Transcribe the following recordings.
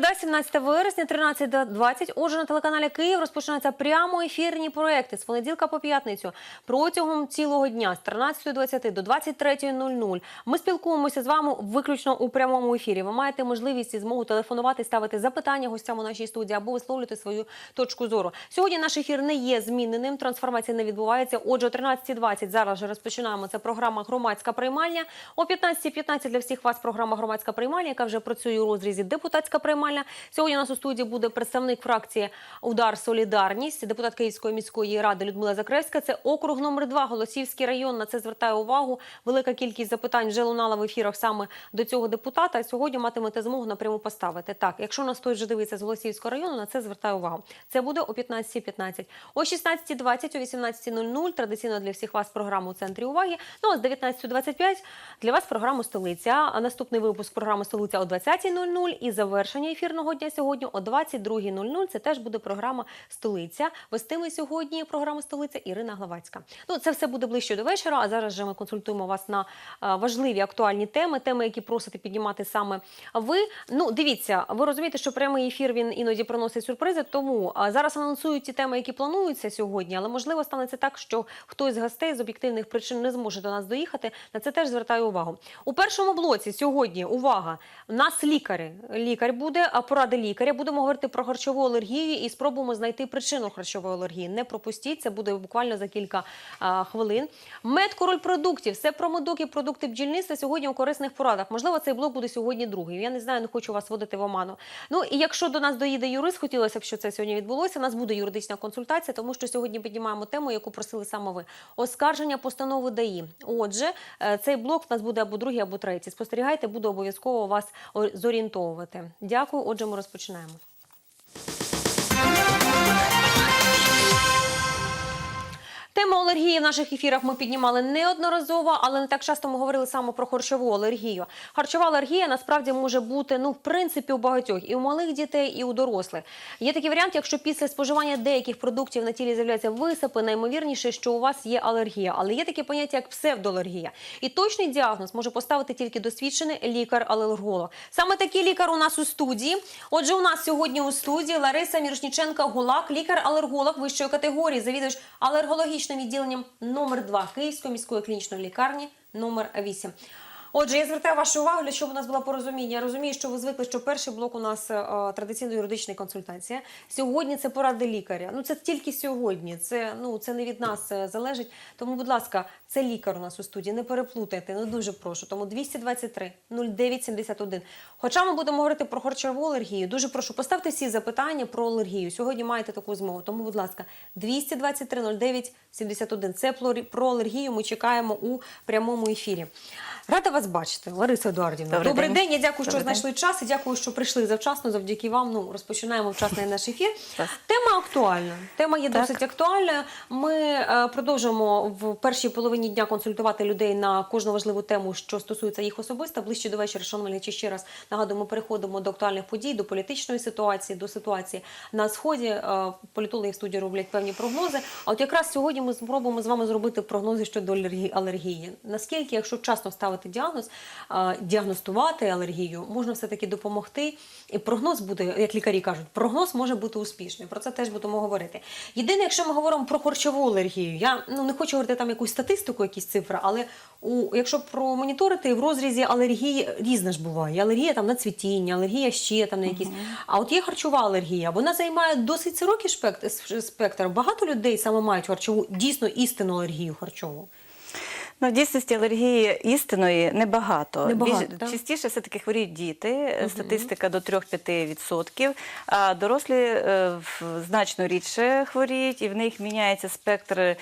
Середа, 17 вересня, 13.20. Отже, на телеканалі Київ розпочинаються прямо ефірні проекти з понеділка по п'ятницю протягом цілого дня з 13.20 до 23.00. Ми спілкуємося з вами виключно у прямому ефірі. Ви маєте можливість і змогу телефонувати, ставити запитання гостям у нашій студії або висловлювати свою точку зору. Сьогодні наш ефір не є зміненим. Трансформація не відбувається. Отже, о 13.20 зараз же розпочинаємо. Це програма Громадська приймальня. О 15.15 для всіх вас програма Громадська приймальня, яка вже працює у розрізі депутатська приймальня. Сьогодні у нас у студії буде представник фракції Удар Солідарність, депутат Київської міської ради Людмила Закревська. Це округ номер 2 Голосівський район. На це звертаю увагу. Велика кількість запитань вже лунала в ефірах саме до цього депутата. Сьогодні матимете змогу напряму поставити. Так, якщо нас хтось вже дивиться з Голосівського району, на це звертаю увагу. Це буде о 15.15. О 16.20, о 18.00 традиційно для всіх вас програма у центрі уваги. Ну а з 19.25 для вас програма столиця. А наступний випуск програми столиця о 20.00 і завершення ефірного дня сьогодні о 22.00. Це теж буде програма столиця. Вестиме сьогодні програма столиця Ірина Главацька. Ну це все буде ближче до вечора. А зараз же ми консультуємо вас на е, важливі актуальні теми, теми, які просите піднімати саме ви. Ну дивіться, ви розумієте, що прямий ефір він іноді приносить сюрпризи. Тому зараз анонсують ті теми, які плануються сьогодні, але можливо станеться так, що хтось з гостей з об'єктивних причин не зможе до нас доїхати. На це теж звертаю увагу. У першому блоці сьогодні увага. У нас лікарі. Лікар буде, а поради лікаря. Будемо говорити про харчову алергію і спробуємо знайти причину харчової алергії. Не пропустіть, це буде буквально за кілька а, хвилин. Медкороль продуктів, все про медок і продукти бджільництва сьогодні у корисних порадах. Можливо, цей блок буде сьогодні другий. Я не знаю, не хочу вас водити в оману. Ну і якщо до нас доїде юрист, хотілося б, щоб це сьогодні відбулося. У нас буде юридична консультація, тому що сьогодні піднімаємо тему, яку просили саме ви. Оскарження постанови ДАІ. Отже, е, цей блок у нас буде або другий, або третій. Спостерігайте, буду обов'язково вас зорієнтовувати. Дякую. Отже, ми розпочинаємо. Тему алергії в наших ефірах ми піднімали неодноразово, але не так часто ми говорили саме про харчову алергію. Харчова алергія насправді може бути ну в принципі у багатьох і у малих дітей, і у дорослих. Є такий варіант, якщо після споживання деяких продуктів на тілі з'являються висипи, наймовірніше, що у вас є алергія. Але є таке поняття як псевдоалергія. І точний діагноз може поставити тільки досвідчений лікар-алерголог. Саме такий лікар у нас у студії. Отже, у нас сьогодні у студії Лариса Мірошніченка Гулак, лікар-алерголог вищої категорії, завідувач алергологічним відділенням номер 2 Київської міської клінічної лікарні номер 8. Отже, я звертаю вашу увагу, для щоб у нас була порозуміння. Я розумію, що ви звикли, що перший блок у нас е, традиційно юридична консультація. Сьогодні це поради лікаря. Ну це тільки сьогодні. Це ну це не від нас е, залежить. Тому, будь ласка, це лікар у нас у студії. Не переплутайте. Ну дуже прошу. Тому 223 09 71. Хоча ми будемо говорити про харчову алергію. Дуже прошу поставте всі запитання про алергію. Сьогодні маєте таку змогу. Тому, будь ласка, 223 09 71. Це про алергію. Ми чекаємо у прямому ефірі. Рада вас бачити, Лариса Едуардівна. Добрий Добрий день. день. Я дякую, що Добрий знайшли час і дякую, що прийшли завчасно. Завдяки вам. Ну розпочинаємо вчасний наш ефір. Так. Тема актуальна. Тема є Так. досить актуальною. Ми е, продовжуємо в першій половині дня консультувати людей на кожну важливу тему, що стосується їх особисто. Ближче до вечора, шановні ще раз нагадуємо, переходимо до актуальних подій, до політичної ситуації, до ситуації на сході. Е, Політологи в студії роблять певні прогнози. А от якраз сьогодні ми спробуємо з вами зробити прогнози щодо алергії. алергії. Наскільки, якщо вчасно ставити діагноз, е, діагностувати алергію, можна все таки допомогти. І прогноз буде, як лікарі кажуть, прогноз може бути успішним. Про це теж будемо говорити. Єдине, якщо ми говоримо про харчову алергію, я ну не хочу говорити там якусь статистику, якісь цифри, але у якщо промоніторити в розрізі алергії різна ж буває. Алергія там на цвітіння, алергія ще там на якісь. А от є харчова алергія. Вона займає досить широкий спектр. Багато людей саме мають харчову дійсно істинну алергію харчову. Ну, в дійсності алергії істинної небагато. Небагато, Більш- так? частіше все-таки хворіють діти, статистика до 3-5%, а дорослі е, в- значно рідше хворіють, і в них міняється спектр е,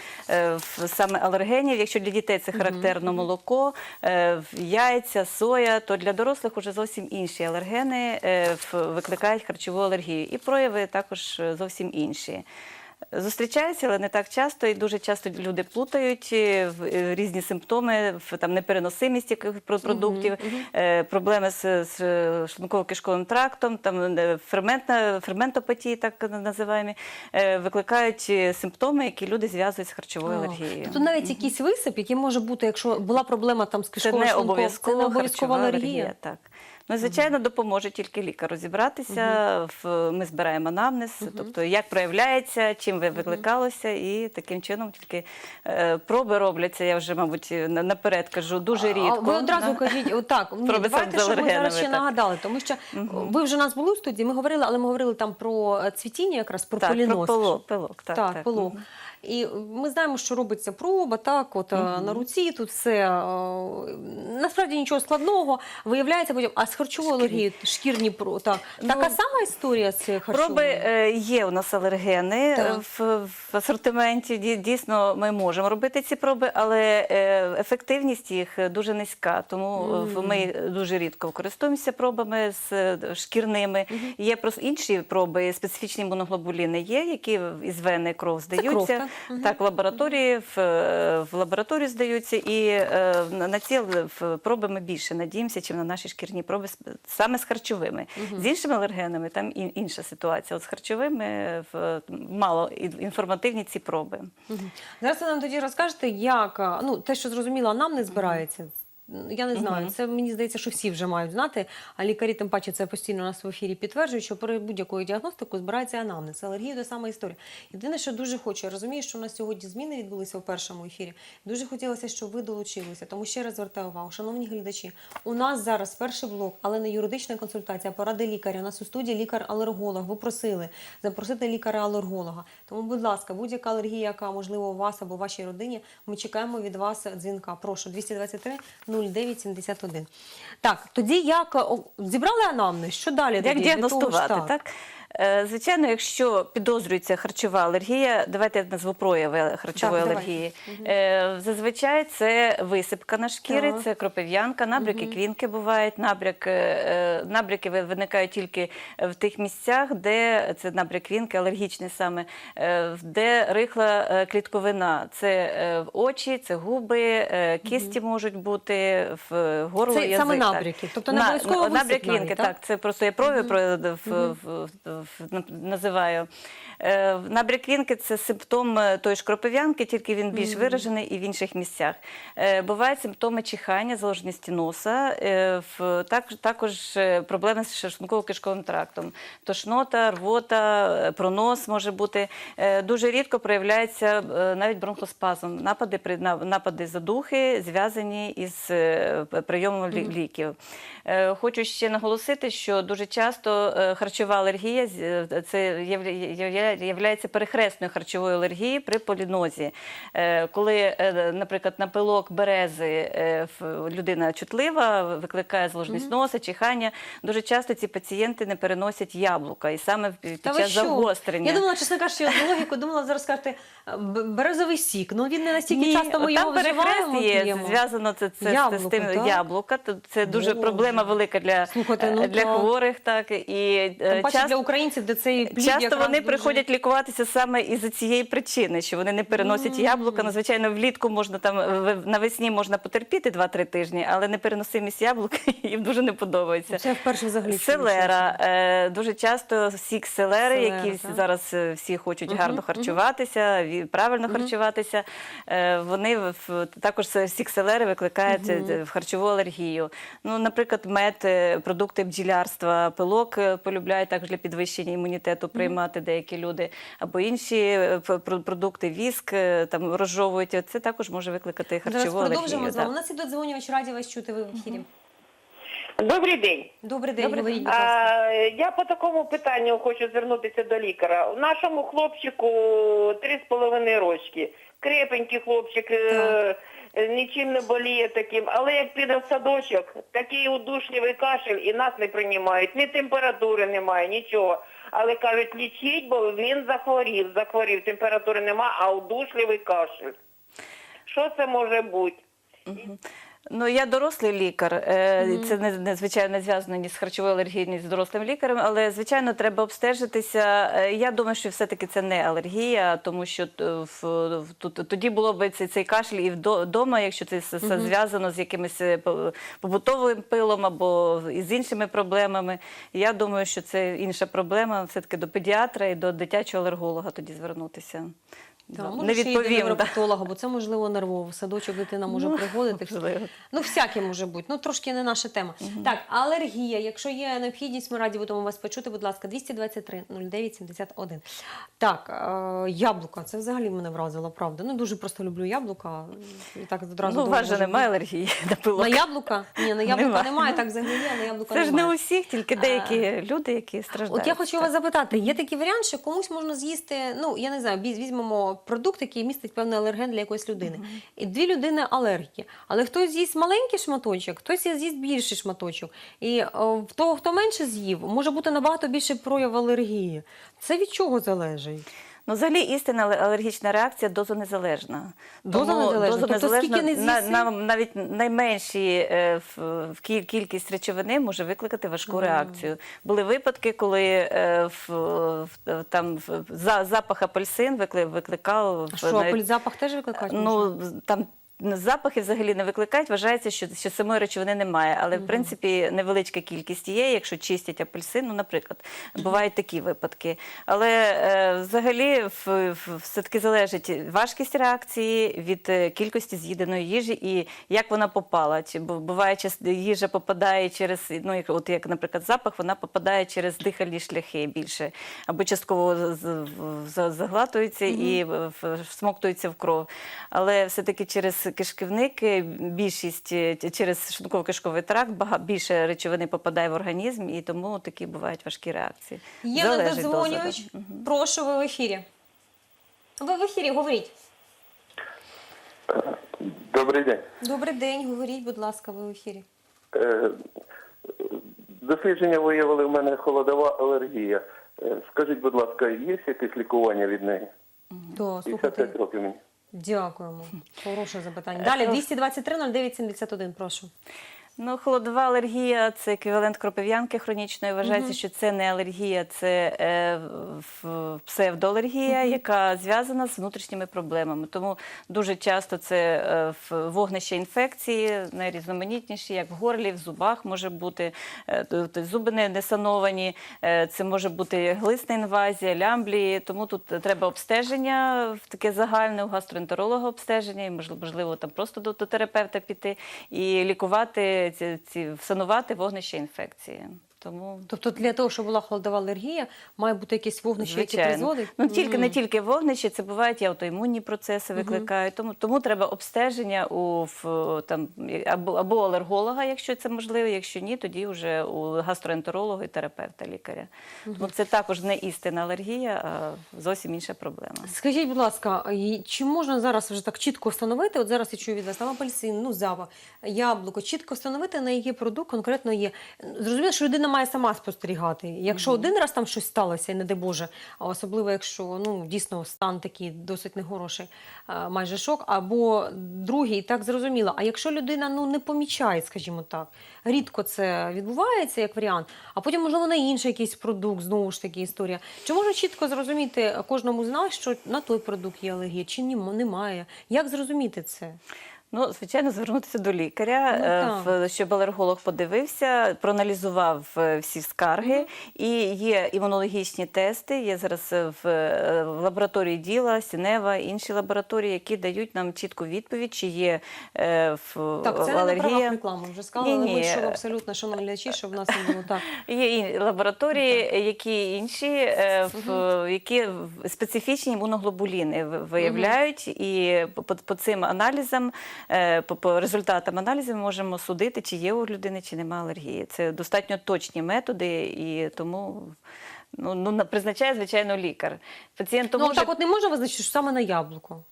в- саме алергенів. Якщо для дітей це характерно молоко, е, в- яйця, соя, то для дорослих уже зовсім інші алергени е, в- викликають харчову алергію. І прояви також е, зовсім інші. Зустрічаються, але не так часто, і дуже часто люди плутають е, в- е, різні симптоми, в- там непереносимість про- продуктів, е, проблеми з, з шлунково-кишковим трактом, там е, ферментна ферментопатії, так називаємо, е, викликають е, симптоми, які люди зв'язують з харчовою алергією. Тобто навіть якийсь висип, який може бути, якщо була проблема там з кишковим не шлунком, обов'язково це не обов'язкова харчова алергія. Так. Ну, звичайно, допоможе тільки лікар розібратися. В ми збираємо анамнез, тобто як проявляється, чим ви викликалося, і таким чином тільки е, проби робляться. Я вже, мабуть, наперед кажу, дуже рідко. Ви одразу кажіть, отак, ні, давайте, щоб ми зараз ще нагадали, тому що ви вже нас були в студії, ми говорили, але ми говорили там про е, цвітіння, якраз про Так, про полінос. пилок, так, так, так. І ми знаємо, що робиться проба, так, от е, на руці тут все е, насправді нічого складного. Виявляється потім, а з харчовою алергією шкірні про так. Ну, така сама історія з харчовою? Проби е, є у нас алергени Так. в, в асортименті. Дійсно, ми можемо робити ці проби, але ефективність їх дуже низька. Тому е, ми дуже рідко користуємося пробами з шкірними. Є просто інші проби, специфічні моноглобуліни є, які із вени кров здаються. Так? В лабораторії в, е, в лабораторії здаються, і е, на ці в- проби ми більше надіємося, чим на наші шкірні проби саме з харчовими. З іншими алергенами там ін- інша ситуація. От з харчовими в мало інформативні ці проби. Угу. Зараз ви нам тоді розкажете, як ну те, що зрозуміло, нам не збирається. Я не знаю, Мгм. це мені здається, що всі вже мають знати. А лікарі, тим паче, це постійно у нас в ефірі підтверджують, що при будь-якою діагностикою збирається анамнез. Алергія та сама історія. Єдине, що дуже хочу, я розумію, що у нас сьогодні зміни відбулися в першому ефірі. Дуже хотілося, щоб ви долучилися. Тому ще раз звертаю увагу, шановні глядачі. У нас зараз перший блок, але не юридична консультація, а поради лікаря. У нас у студії лікар-алерголог. Ви просили запросити лікаря-алерголога. Тому, будь ласка, будь-яка алергія, яка можливо у вас або вашій родині, ми чекаємо від вас дзвінка. Прошу 223 09 71. Так, тоді як о, зібрали анамнез? Що далі? Як тоді? Для того ж, так? Е, Звичайно, якщо підозрюється харчова алергія, давайте я назву прояви харчової Так, алергії. Е, Зазвичай це висипка на шкірі, Так. це кропив'янка, набряки квінки бувають. Набряк, е, набряки ви- виникають тільки в тих місцях, де це набряк квінки, алергічний саме, де рихла клітковина. Це очі, це губи, кісті можуть бути, в горло, Це язик. саме набряки, тобто не На- обов'язково набряк висип квінки, так? так? Це просто я прояви про в, в, в, в- називаю. Е, Набряк вінки це симптом е, тої ж кропив'янки, тільки він більш виражений і в інших місцях. Е, Бувають симптоми чихання, заложеності носа, також проблеми з шлунково-кишковим трактом. Тошнота, рвота, пронос може бути. Дуже рідко проявляється навіть бронхоспазм, напади, напади задухи, зв'язані із прийомом ліків. Хочу ще наголосити, що дуже часто харчова алергія е, це явля- являється перехресною харчовою алергією при полінозі. Е, Коли, е, наприклад, на пилок берези людина чутлива, викликає зложність носа, чихання, дуже часто ці пацієнти не переносять яблука. І саме під Та час що? загострення. Я думала, чесно кажучи, логіку думала зараз сказати е, березовий сік. Ну він не настільки часто ми там його перехрест вживаємо. є, зв'язано це, це з тим так? яблука. Це дуже Боже. проблема велика для, Слухайте, ну для так. хворих. Так і Тим паче для українців, де цей плід Часто вони дуже... приходять лікуватися саме із цієї причини, що вони не переносять яблука. Ну, звичайно, влітку можна там навесні можна потерпіти 2-3 тижні, але непереносимість яблук їм дуже не подобається. Це вперше взагалі. Селера. Е, Дуже часто сік селери, Селера, які так. зараз е, всі хочуть гарно харчуватися, правильно харчуватися. е, Вони в- також сік селери викликають е, в харчову алергію. Ну, наприклад, мед, е, продукти бджілярства, пилок е, полюбляють також для підвищення імунітету приймати деякі люди, або інші е, продукти, віск е, там розжовують. Це також може викликати харчову алергію. продовжимо з вами. да. У нас і дзвонювач, раді вас чути ви в ефірі. Добрий день. Добрий день, Добрий день. А, я по такому питанню хочу звернутися до лікаря. Нашому хлопчику три з половиною рочки. Крепенький хлопчик, е, е, нічим не боліє таким. Але як піде в садочок, такий удушливий кашель і нас не приймають. Ні температури немає, нічого. Але кажуть, лічіть, бо він захворів, захворів, температури немає, а удушливий кашель. Що це може бути? Ну, я дорослий лікар. е, Це не, не звичайно не зв'язано ні з харчовою алергією, ні з дорослим лікарем, але звичайно треба обстежитися. Е, Я думаю, що все-таки це не алергія, тому що е, в, тоді було б цей, цей кашель і вдома, якщо це зв'язано з якимось побутовим пилом або із іншими проблемами. Я думаю, що це інша проблема. Все таки до педіатра і до дитячого алерголога тоді звернутися. Та, вам не відповім. невропатолога, бо це можливо нервово. Садочок дитина може Ну, приходити. можливо. Ну, всяке може бути. Ну, трошки не наша тема. Так, алергія. Якщо є необхідність, ми раді будемо вас почути. Будь ласка, 223 09 71. Так, е, яблука. Це взагалі мене вразило, правда. Ну, дуже просто люблю яблука. І так одразу Ну, у вас же немає алергії на пилок. На яблука? Ні, на яблука Нема. немає, так взагалі є, на яблука Це ж немає. не усіх, тільки деякі люди, які страждають. От я хочу вас запитати, є такий варіант, що комусь можна з'їсти, ну я не знаю, візьмемо продукт, який містить певний алерген для якоїсь людини. І дві людини алергіки. Але хтось з'їсть маленький шматочок, хтось з'їсть більший шматочок. І в того, хто менше з'їв, може бути набагато більше прояв алергії. Це від чого залежить? Ну, взагалі істинна алергічна реакція дозонезалежна. Дозонезалежна? Тому незалежна? Тобто скільки не на, на, навіть найменші е, в, кількість речовини може викликати важку реакцію. Були випадки, коли е, в, в, там за, запах апельсин викликав Що, навіть- запах теж викликає? Ну там запахи взагалі не викликають. Вважається, що, що самої речовини немає. Але в принципі невеличка кількість є, якщо чистять апельсин, ну, наприклад, бувають такі випадки. Але е, взагалі в, в, все-таки залежить важкість реакції від е, кількості з'їденої їжі і як вона попала. Чи буває, час- їжа попадає через, ну як от як, наприклад, запах, вона попадає через дихальні шляхи більше, або частково заглатується і всмоктується в кров. Але все-таки через кишківник е, більшість е, через шлунково-кишковий тракт бага- більше речовини попадає в організм, і тому такі бувають важкі реакції. Є да. Прошу, ви в ефірі. Ви в ефірі, говоріть. Добрий день. Добрий день, говоріть, будь ласка, ви в ефірі. Е, Дослідження виявили в мене холодова алергія. Е, Скажіть, будь ласка, є якесь лікування від неї? 55 слухайте, років мені. Дякуємо. Хороше запитання. Далі 223 09 71, прошу. Ну, холодова алергія це еквівалент кропив'янки хронічної. Вважається, що це не алергія, це е, псевдоалергія, яка зв'язана з внутрішніми проблемами. Тому дуже часто це е, вогнище інфекції, найрізноманітніші, як в горлі, в зубах може бути, е, зуби не, не сановані, е, це може бути глисна інвазія, лямблії. Тому тут треба обстеження, таке загальне у гастроентеролога обстеження, і можливо, можливо там просто до, до терапевта піти і лікувати ці, всанувати вогнище інфекції. Тому Тобто для того, щоб була холодова алергія, має бути якесь вогнище, яке призводить? Ну, тільки, не тільки вогнище, це бувають і аутоімунні процеси викликають. Тому, тому треба обстеження у в, там, або, або алерголога, якщо це можливо, якщо ні, тоді вже у гастроентеролога і терапевта лікаря. Тому це також не істинна алергія, а зовсім інша проблема. Скажіть, будь ласка, чи можна зараз вже так чітко встановити? От зараз я чую від вас там апельсин, ну запах, яблуко, чітко встановити, на який продукт конкретно є. Зрозуміло, що людина має сама спостерігати. Якщо один раз там щось сталося, і не дай Боже, а особливо якщо ну дійсно стан такий досить нехороший, майже шок, або другий, так зрозуміло. А якщо людина ну не помічає, скажімо так, рідко це відбувається як варіант, а потім можливо на інший якийсь продукт, знову ж таки історія. Чи можна чітко зрозуміти кожному з нас, що на той продукт є алергія, чи ні, немає? Як зрозуміти це? Ну, звичайно, звернутися до лікаря, Ну, е, щоб алерголог подивився, проаналізував е, всі скарги. І є імунологічні тести. Є зараз е, в, лабораторії Діла, Сінева, інші лабораторії, які дають нам чітку відповідь, чи є в Так, це не на алергія. реклами вже сказали, ми Ні-ні. що абсолютно шановні глядачі, щоб в нас не було так. Є і лабораторії, які інші, в- які в- специфічні імуноглобуліни виявляють, і по, по цим аналізам, по, по результатам аналізів ми можемо судити, чи є у людини, чи немає алергії. Це достатньо точні методи, і тому ну, ну, призначає, звичайно, лікар. Пацієнт Ну, може... так от не можна визначити, що саме на яблуко.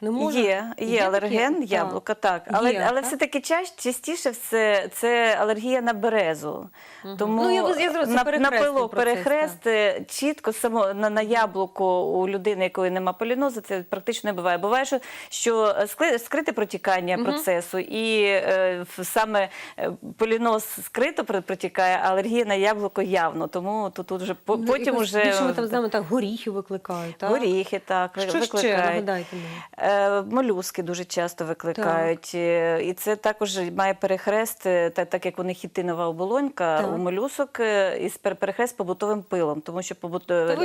Не може? Є, є, алерген таке? яблука, так. Але, Є, але так? все-таки частіше все це алергія на березу. Тому Ну, я- я зрозуміла, на, на пилок, процес, перехрест е, чітко само на, на яблуко у людини, якої нема полінозу, це практично не буває. Буває, що, що скрите протікання процесу, і е, саме е, поліноз скрито протікає, а алергія на яблуко явно. Тому тут, тут вже Ну, потім вже Більше ми там знаємо, так, горіхи викликають, так? горіхи так Що ще, нагадайте мені? Е, Молюски дуже часто викликають. Е, І це також має перехрест, е, так як у них хітинова оболонька, у молюсок із пер- перехрест з побутовим пилом, тому що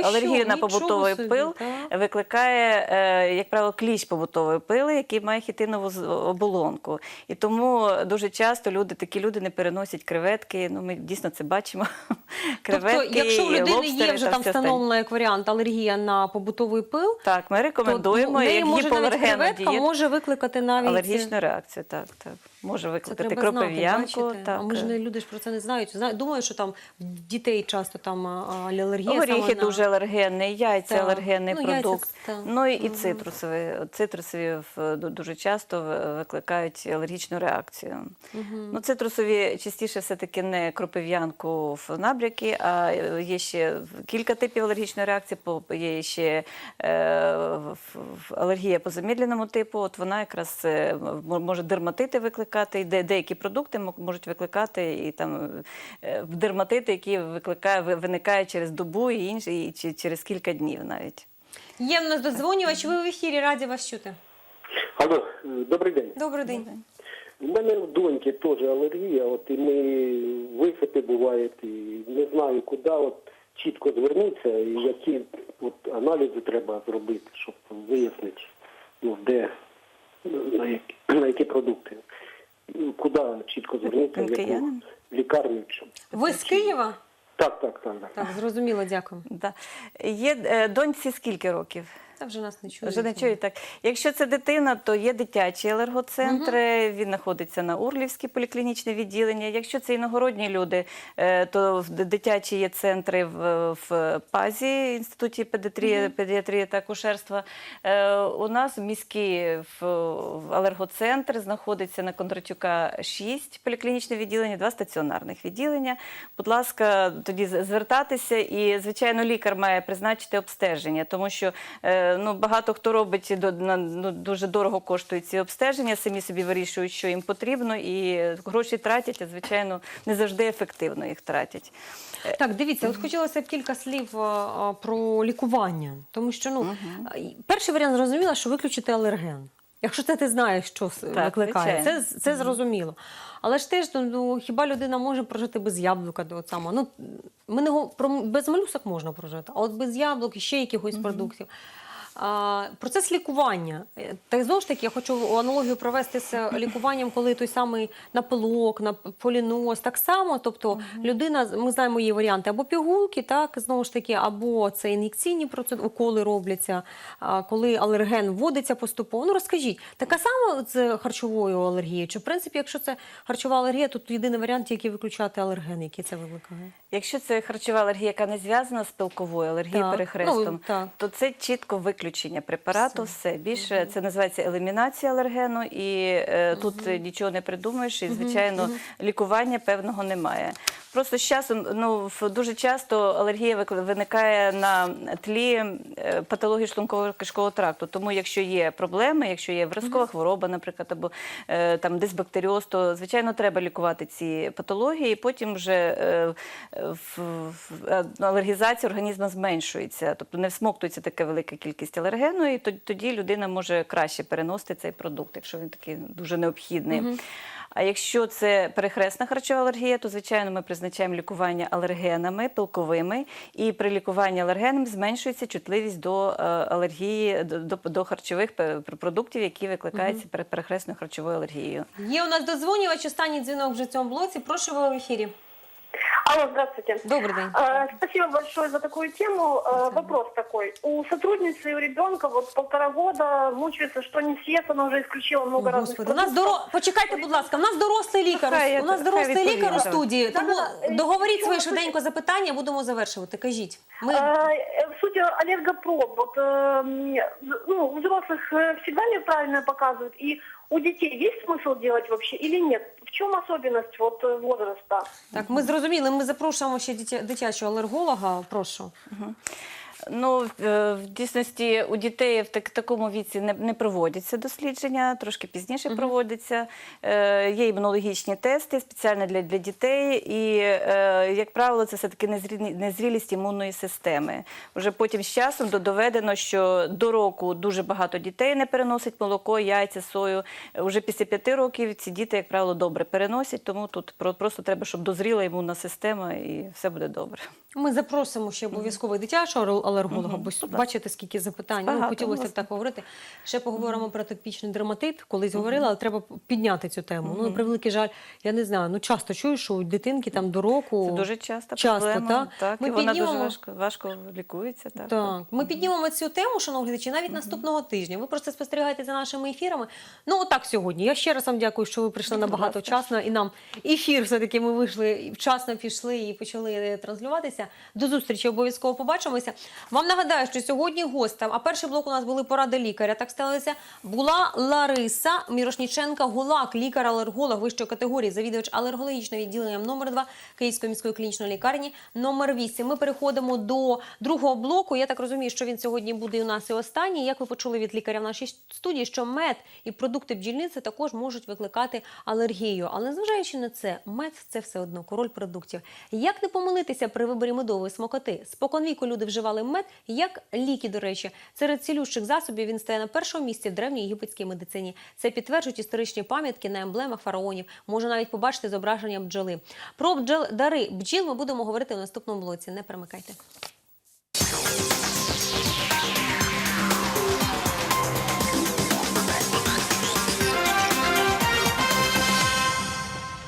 алергію на побутовий пил викликає, як правило, кліщ побутової пили, який має хітинову оболонку. І тому дуже часто люди, такі люди не переносять креветки. Ну, ми дійсно це бачимо. Креветки, тобто, якщо у людини є вже та там все встановлено як варіант алергія на побутовий пил, Так, ми рекомендуємо в неї як може гіпоалергенну креветка може викликати навіть Алергічну реакцію, так, так. Може викликати кропив'янку. А ми ж не люди ж про це не знають. Думаю, що там в дітей часто там алергія. Горіхи на- дуже алергенний, яйця Так. алергенний Ну, продукт. так. Ну і, і цитрусові. Цитрусові дуже часто викликають алергічну реакцію. Ну, цитрусові частіше все-таки не кропив'янку в набряки, а є ще кілька типів алергічної реакції. Є ще е, алергія по замедленому типу. От вона якраз е, може дерматити викликати, і де деякі продукти можуть викликати і там е, дерматити, які викликає, ви- виникають через добу і інші, і чи- через кілька днів навіть. Є в нас додзвонювач, ви в ефірі, раді вас чути. Алло, добрий день. Добрий день. У мене в доньки теж алергія, от і ми висипи бувають, і не знаю, куди от чітко звернутися, і які от аналізи треба зробити, щоб вияснити, ну, де, на які, на які продукти. Ну, Куди чітко звернутися, в яку лікарню. Ви з Києва? Так, так, так. так. Так, зрозуміло, дякую. Да. Є е, доньці скільки років? Та вже нас не чують. Вже не чують так. Якщо це дитина, то є дитячі алергоцентри. Він знаходиться на Урлівській поліклінічне відділення. Якщо це іногородні люди, е, то в дитячі є центри в, в ПАЗі, інституті педіатрії, педіатрії та акушерства. Е, У нас міський в, в алергоцентр знаходиться на Кондратюка 6 поліклінічне відділення, два стаціонарних відділення. Будь ласка, тоді звертатися, і звичайно, лікар має призначити обстеження, тому що е, ну, багато хто робить ну, дуже дорого коштують ці обстеження, самі собі вирішують, що їм потрібно, і гроші тратять, а звичайно, не завжди ефективно їх тратять. Так, дивіться, от хотілося б кілька слів про лікування, тому що ну і перший варіант зрозуміло, що виключити алерген. Якщо це ти знаєш, що Так, викликає, звичайно. це, це зрозуміло. Але ж теж ну, ну, хіба людина може прожити без яблука до от самого? Ну, ми не про без малюсок можна прожити, а от без яблук і ще якихось продуктів. Процес лікування. Так знову ж таки, я хочу аналогію провести з лікуванням, коли той самий напилок, на поліноз, так само. Тобто людина, ми знаємо її варіанти або пігулки, так знову ж таки, або це ін'єкційні процедури, уколи робляться, коли алерген вводиться поступово. Ну розкажіть, така сама з харчовою алергією? Чи в принципі, якщо це харчова алергія, то єдиний варіант, який виключати алерген, який це викликає? Якщо це харчова алергія, яка не зв'язана з пилковою алергією перехрестом, Ну, то це чітко виключення препарату. Все, більше це називається елімінація алергену, і е, тут е, нічого не придумаєш, і звичайно лікування певного немає. Просто з часом ну дуже часто алергія виникає на тлі е, патології шлунково кишкового тракту. Тому, якщо є проблеми, якщо є виразкова хвороба, наприклад, або е, там дисбактеріоз, то звичайно треба лікувати ці патології, і потім вже в, алергізація організму зменшується, тобто не всмоктується така велика кількість алергену, і тоді людина може краще переносити цей продукт, якщо він такий дуже необхідний. А якщо це перехресна харчова алергія, то звичайно ми призначаємо лікування алергенами пилковими, і при лікуванні алергенами зменшується чутливість до е, алергії до, до, до харчових продуктів, які викликаються перехресною харчовою алергією. Є у нас дозвонювач, останній дзвінок вже в цьому блоці. Прошу ви в ефірі. Алло, здравствуйте. Добрий день. А, Спасибо большое за такую тему. А, Вопрос такой. У сотрудницы и у ребенка вот полтора года мучается, что не съест, она уже исключила много О, разных Господи, у нас продуктов. доро... почекайте, будь ласка, у нас дорослий лікар. Хай я- у нас хай дорослий відповім, лікар у так. студії. Да, Тому да, да. договоріть Чому своє ви- швиденько запитання, будемо завершувати. Кажіть. Ми А, э, Суть аллергопроб. Вот, эм, ну, у взрослых э, всегда неправильно показывают. И у детей есть смысл делать вообще или нет? В чем особенность вот, э, возраста? так, ми зрозуміли. Ми запрошуємо ще дитя... дитячого алерголога. Прошу. Ну, е, в дійсності у дітей в так, такому віці не, не проводяться дослідження, трошки пізніше проводяться. Е, є імунологічні тести спеціально для, для дітей, і, е, як правило, це все-таки незрілість імунної системи. Вже потім з часом доведено, що до року дуже багато дітей не переносить молоко, яйця, сою. Уже після п'яти років ці діти, як правило, добре переносять, тому тут просто треба, щоб дозріла імунна система і все буде добре. Ми запросимо ще обов'язково дитячого алерголога, бо бачите, скільки запитань. Ну, хотілося б так говорити. Ще поговоримо про атопічний дерматит. Колись говорила, але треба підняти цю тему. Ну, на превеликий жаль, я не знаю. Ну часто чую, що у дитинки там до року Це дуже часто, часто, проблема. та? Так, Ми і вона дуже важко, важко лікується. Так, Так, ми піднімемо цю тему, шановні глядачі, навіть наступного тижня. Ви просто спостерігаєте за нашими ефірами. Ну, отак сьогодні. Я ще раз вам дякую, що ви прийшли набагато вчасно. І нам ефір все-таки ми вийшли вчасно пішли і почали транслюватися. До зустрічі обов'язково побачимося. Вам нагадаю, що сьогодні гостем, а перший блок у нас були поради лікаря. Так сталося. Була Лариса Мірошніченка Гулак, лікар-алерголог вищої категорії, завідувач алергологічного відділення номер 2 Київської міської клінічної лікарні номер 8. Ми переходимо до другого блоку. Я так розумію, що він сьогодні буде у нас і останній. Як ви почули від лікаря в нашій студії, що мед і продукти бджільниці також можуть викликати алергію. Але незважаючи на це, мед це все одно король продуктів. Як не помилитися при виборі медової смакоти? Споконвіку люди вживали мед як ліки, до речі. Серед цілющих засобів він стає на першому місці в древній єгипетській медицині. Це підтверджують історичні пам'ятки на емблемах фараонів. Можна навіть побачити зображення бджоли. Про бджел дари бджіл ми будемо говорити в наступному блоці. Не перемикайте.